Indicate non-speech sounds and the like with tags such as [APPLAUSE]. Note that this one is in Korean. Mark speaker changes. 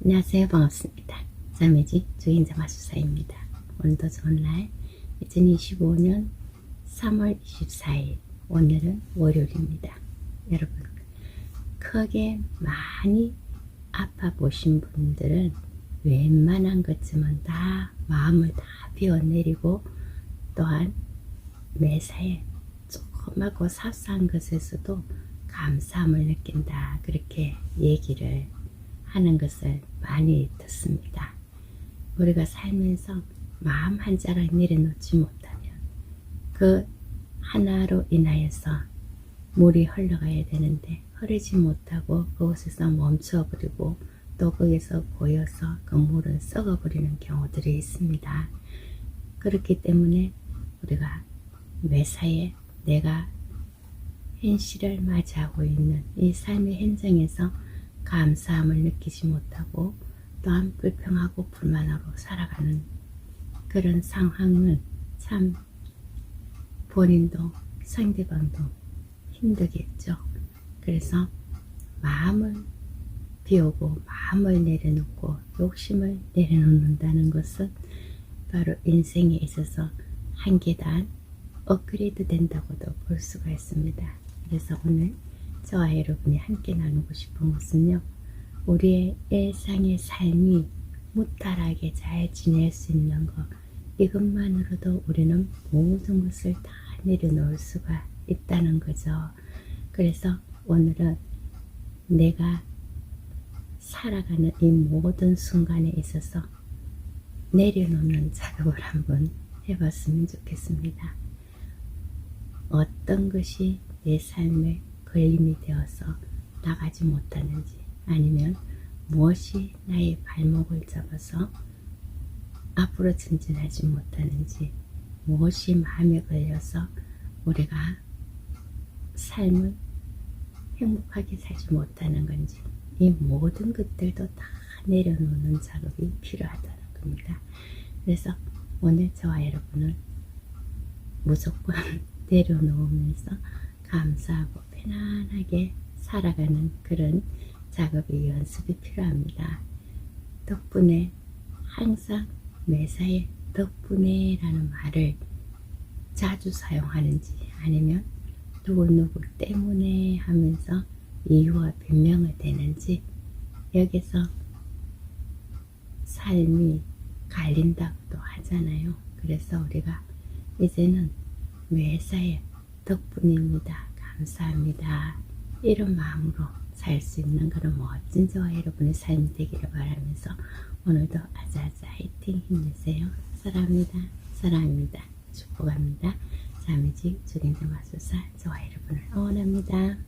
Speaker 1: 안녕하세요. 반갑습니다. 자매지 주인자 마수사입니다. 오늘도 좋은 날 2025년 3월 24일 오늘은 월요일입니다. 여러분 크게 많이 아파 보신 분들은 웬만한 것쯤은 다 마음을 다 비워내리고 또한 매사에 조그맣고 사소한 것에서도 감사함을 느낀다 그렇게 얘기를 하는 것을 많이 듣습니다. 우리가 살면서 마음 한 자락 내려놓지 못하면 그 하나로 인하여서 물이 흘러가야 되는데 흐르지 못하고 그곳에서 멈춰버리고 또 거기서 고여서 그 물은 썩어버리는 경우들이 있습니다. 그렇기 때문에 우리가 매사에 내가 현실을 맞이하고 있는 이 삶의 현장에서 감사함을 느끼지 못하고 또한 불평하고 불만으로 살아가는 그런 상황은 참 본인도 상대방도 힘들겠죠. 그래서 마음을 비우고 마음을 내려놓고 욕심을 내려놓는다는 것은 바로 인생에 있어서 한 계단 업그레이드 된다고도 볼 수가 있습니다. 그래서 오늘 저와 여러분이 함께 나누고 싶은 것은요. 우리의 일상의 삶이 무탈하게 잘 지낼 수 있는 것 이것만으로도 우리는 모든 것을 다 내려놓을 수가 있다는 거죠. 그래서 오늘은 내가 살아가는 이 모든 순간에 있어서 내려놓는 작업을 한번 해봤으면 좋겠습니다. 어떤 것이 내 삶에 걸림이 되어서 나가지 못하는지 아니면 무엇이 나의 발목을 잡아서 앞으로 전진하지 못하는지 무엇이 마음에 걸려서 우리가 삶을 행복하게 살지 못하는 건지 이 모든 것들도 다 내려놓는 작업이 필요하다는 겁니다. 그래서 오늘 저와 여러분은 무조건 [LAUGHS] 내려놓으면서 감사하고 편안하게 살아가는 그런 작업의 연습이 필요합니다. 덕분에 항상 매사에 덕분에 라는 말을 자주 사용하는지 아니면 누구누구 때문에 하면서 이유와 변명을 대는지 여기서 삶이 갈린다고도 하잖아요. 그래서 우리가 이제는 매사에 덕분입니다. 감사합니다. 이런 마음으로 살 수 있는 그런 멋진 저와 여러분의 삶이 되기를 바라면서 오늘도 아자아자 화이팅 힘내세요. 사랑합니다. 사랑합니다. 축복합니다. 자매직 주경자 마술사 저와 여러분을 응원합니다.